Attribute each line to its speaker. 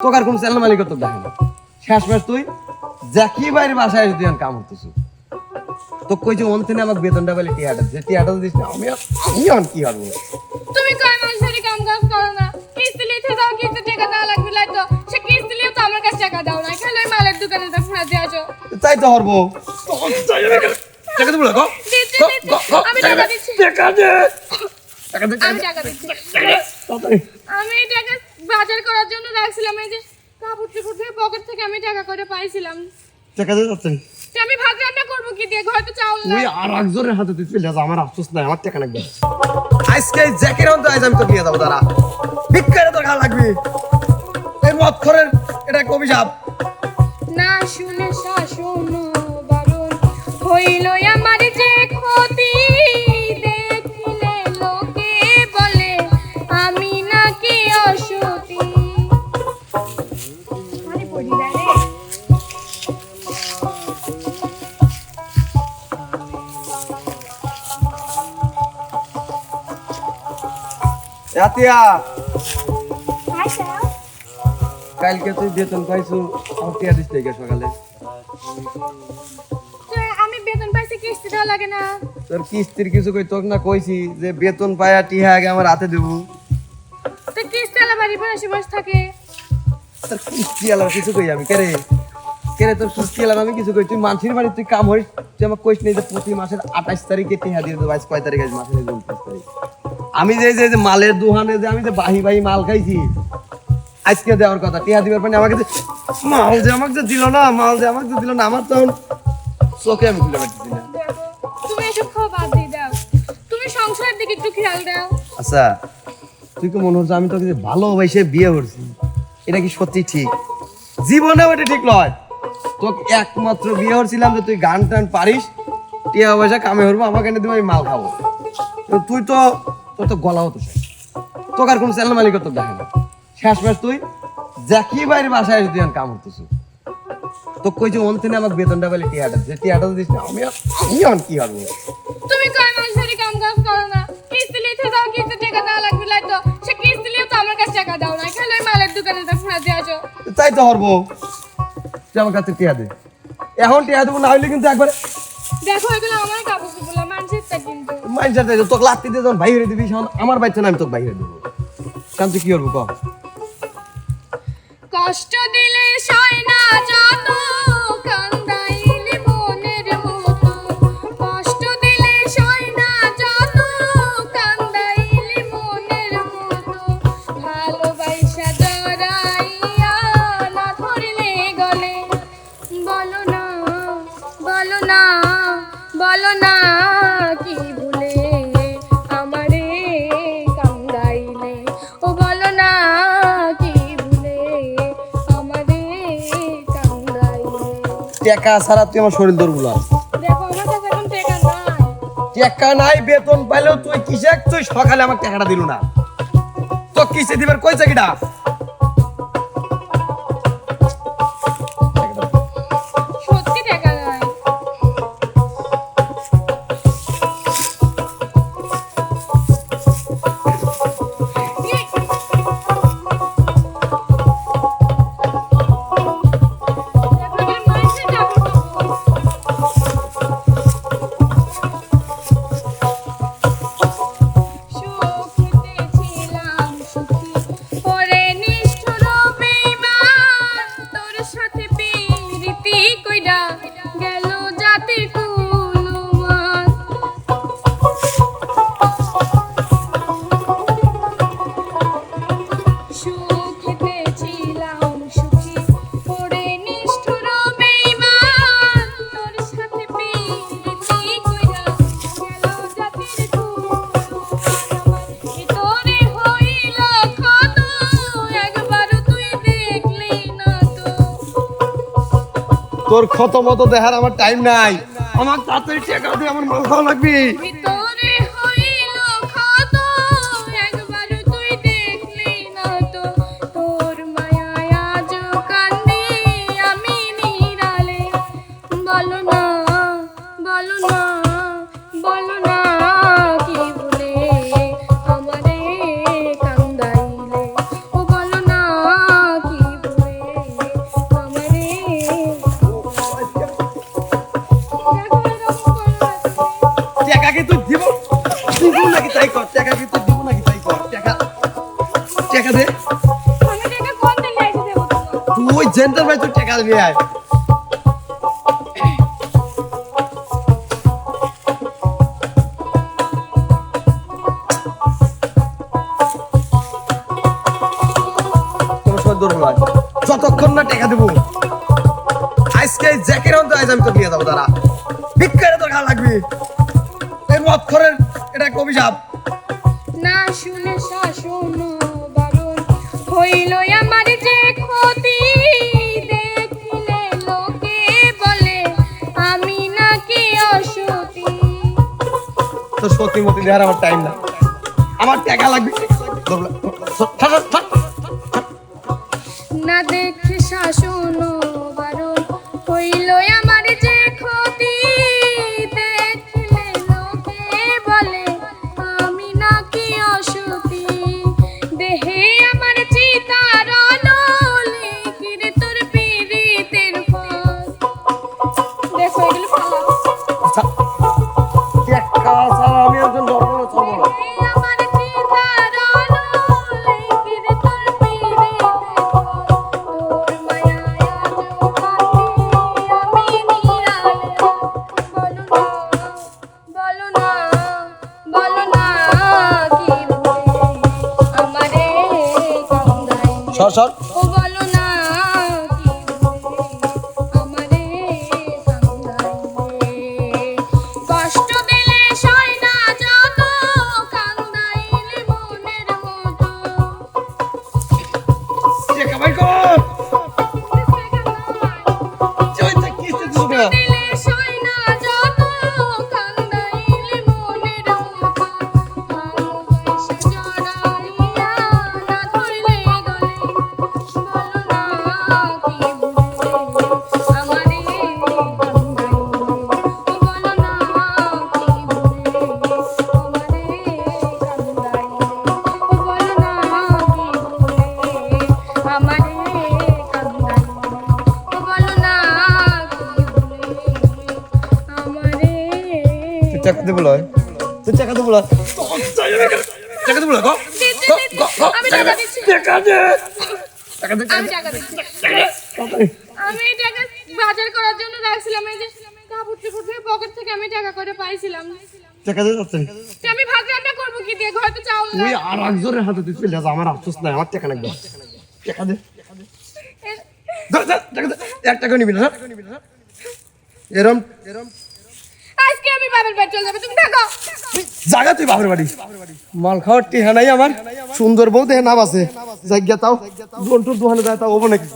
Speaker 1: তোকে আর কোন চ্যানেল মালিক তো দেখে না। শেষ মাস তুই জ্যাকি বাইরে বাসায় এসে তুই কাম করতেছ তো কইছে অন্তিনে আমাকে বেতনটা বলে টিয়াটা যে টিয়াটা দিস না আমি আমি আর কি হবে
Speaker 2: তুমি কয় মাস ধরে কাম কাজ করো না। কিস্তি লিখে দাও কিস্তি টাকা দেওয়া লাগবে লাই তো। সে কিস্তি লিও তো আমার কাছে টাকা দাও না। খেলে মালের দোকানে তো ফুরা দিয়ে আসো।
Speaker 1: তাই তো হরবো। টাকা দেবো গো
Speaker 2: দিচ্ছি,
Speaker 1: গো,
Speaker 2: দিচ্ছি।
Speaker 1: গো, গো,
Speaker 2: আমি
Speaker 1: টাকা
Speaker 2: টাকা দিচ্ছি।
Speaker 1: টাকা দে টাকা দে।
Speaker 2: আমি টাকা দিচ্ছি। আমি টাকা বাজার করার জন্য রাখছিলাম এই যে কাপড় চোপড় থেকে পকেট থেকে আমি টাকা করে পাইছিলাম।
Speaker 1: টাকা দে তাড়াতাড়ি।
Speaker 2: তো আমি ভাত রান্না করব কি দিয়ে? ঘরে তো চাউল নাই।
Speaker 1: আর একজনের হাতে তুই চলে যা আমার আফসোস নাই আমার টাকা লাগবে। আজকে জ্যাকের অন্ত আজ আমি তো নিয়ে যাব তারা ভিক্ষারে তোর খাওয়া লাগবে। এই মদ খরের এটা একটা অভিশাপ?
Speaker 2: না শুনে শাসন বারণ হইল আমার আচ্ছা,
Speaker 1: কালকে তুই বেতন পাইছু আমার টিয়া দিস থেকে সকালে।
Speaker 2: তো আমি বেতন পাইছি কিস্তি দেওয়া লাগে না।
Speaker 1: তোর কিস্তির কিছু কই তোকে না কইছি যে বেতন পায়া টিহা আগে আমার হাতে দেবো।
Speaker 2: তো কিস্তি আলা বাড়ি বসে বসে থাকে।
Speaker 1: তোর কিস্তি আলার কিছু কই আমি? কেরে কেরে তোর কিস্তি আমি কিছু কই? তুই মানুষের বাড়ি তুই কাম হরিস তুই আমার কইস নেই যে প্রতি মাসের আঠাশ তারিখে টিহা দিয়ে দেবো আজ কয় তারিখ আজ মাসের উনত্রিশ তারিখ? আমি যে যে মালের দোকানে যে আমি যে বাহি বাহি মাল খাইছি আজকে দেওয়ার কথা। টিয়া দিবার পানি আমাকে মাল যে আমাকে যে দিল না মাল যে আমাকে যে দিল না আমার তখন চোখে আমি খুলে পাচ্ছি না।
Speaker 2: তুমি এসব খাওয়া বাদ দিয়ে দাও। তুমি সংসারের দিকে একটু খেয়াল দাও।
Speaker 1: আচ্ছা তুই কি মনে হচ্ছে আমি তোকে যে ভালোবাসে বিয়ে করছি? এটা কি সত্যি ঠিক? জীবনেও এটা ঠিক নয়। তোকে একমাত্র বিয়ে করছিলাম যে তুই গান টান পারিস টিয়া পয়সা কামে হরবো আমাকে এনে দিব আমি মাল খাব। তুই তো তোর তো গলা হতো তোকে আর কোনো চ্যানেল মালিক তো দেখে না। শেষ মাস তুই জ্যাকি বাইরে বাসায় তুই কাম করতেছ তো কইছে অন্তিনে আমাকে বেতনটা বলে টিয়াটা যে টিয়াটা দিস না আমি আমি আর কি হবে
Speaker 2: তুমি কয় মাস ধরে কাম কাজ করো না? কিস্তি লিখে দাও কিস্তি টাকা দেওয়া লাগবে লাই তো সে কিস্তি লিও তো আমার কাছে টাকা দাও না। খেলে মালের দোকানে তো ফুরা দিয়ে আসো।
Speaker 1: তাই তো হরবো। তুই আমার কাছে টিয়া দে। এখন টিয়া দেবো না হইলে কিন্তু একবার
Speaker 2: দেখো এগুলো আমার কাপড় চোপড় মানুষের তা কিন্তু
Speaker 1: মাইন্সার দেয় তোকে লাত্তি দিয়ে যখন বাইরে দিবি, তখন আমার বাচ্চা না আমি তোকে বাইরে দেবো। কারণ তুই কি করব
Speaker 2: কষ্ট দিলে সয় না যত কষ্ট দিলে গলে। বলো না বলো না বলো না।
Speaker 1: টেকা ছাড়া তুই আমার শরীর দৌড়
Speaker 2: নাই।
Speaker 1: টেকা নাই বেতন পাইলেও তুই কিসে তুই সকালে আমার টাকাটা দিল না। তো কিসে দিবার? কইছে কিটা
Speaker 2: তোর
Speaker 1: ক্ষত মতো দেখার আমার টাইম নাই। আমার তাড়াতাড়ি টাকা দিয়ে আমার মাল খাওয়া লাগবে
Speaker 2: টাকা কি দিব নাকি? তাই কর, টাকা। টাকা দে।
Speaker 1: তুই জেন্টার ভাই টাকা আয়। যতক্ষণ না টেকা দেবো, আজকে জ্যাকের অন্ত আজ আমি তো দিয়ে যাব তারা ভিক্ষারে তো লাগবে। এই মদ এটা কবি
Speaker 2: সাপ। শুনে শাসন বারণ হইল আমার যে ক্ষতি। দেখলে লোকে বলে আমি নাকি অসতী?
Speaker 1: তো সত্যি মতি আমার টাইম না আমার টাকা লাগবে। না
Speaker 2: দেখে শাসন দেহে
Speaker 1: সর সর তুই টাকা দেবো লয় তুই টাকা দেবো লয় টাকা দেবো লয় গো
Speaker 2: দিচ্ছি, দিচ্ছি। আমি টাকা
Speaker 1: দে। টাকা দে
Speaker 2: আমি টাকা দিচ্ছি আমি টাকা বাজার করার জন্য রাখছিলাম এই যে কাপড় চোপড় থেকে পকেট থেকে আমি টাকা করে পাইছিলাম।
Speaker 1: টাকা দে যাচ্ছে।
Speaker 2: আমি ভাত রান্না করব কি দিয়ে? ঘরে তো চাউল
Speaker 1: তুই
Speaker 2: নাই।
Speaker 1: আর একজনের হাতে তুই চলে যা আমার আফসোস নাই আমার টাকা লাগবে। টাকা দে। এক টাকা নিবি না? এরম এরম
Speaker 2: বাবার
Speaker 1: জায়গা তুই বাপের বাড়ি। মাল খাওয়ার টিহা নাই আমার। সুন্দর বউ, দেহে নাম আছে। জায়গা তাও। দোকানে যায় তাও ওবো নাকি?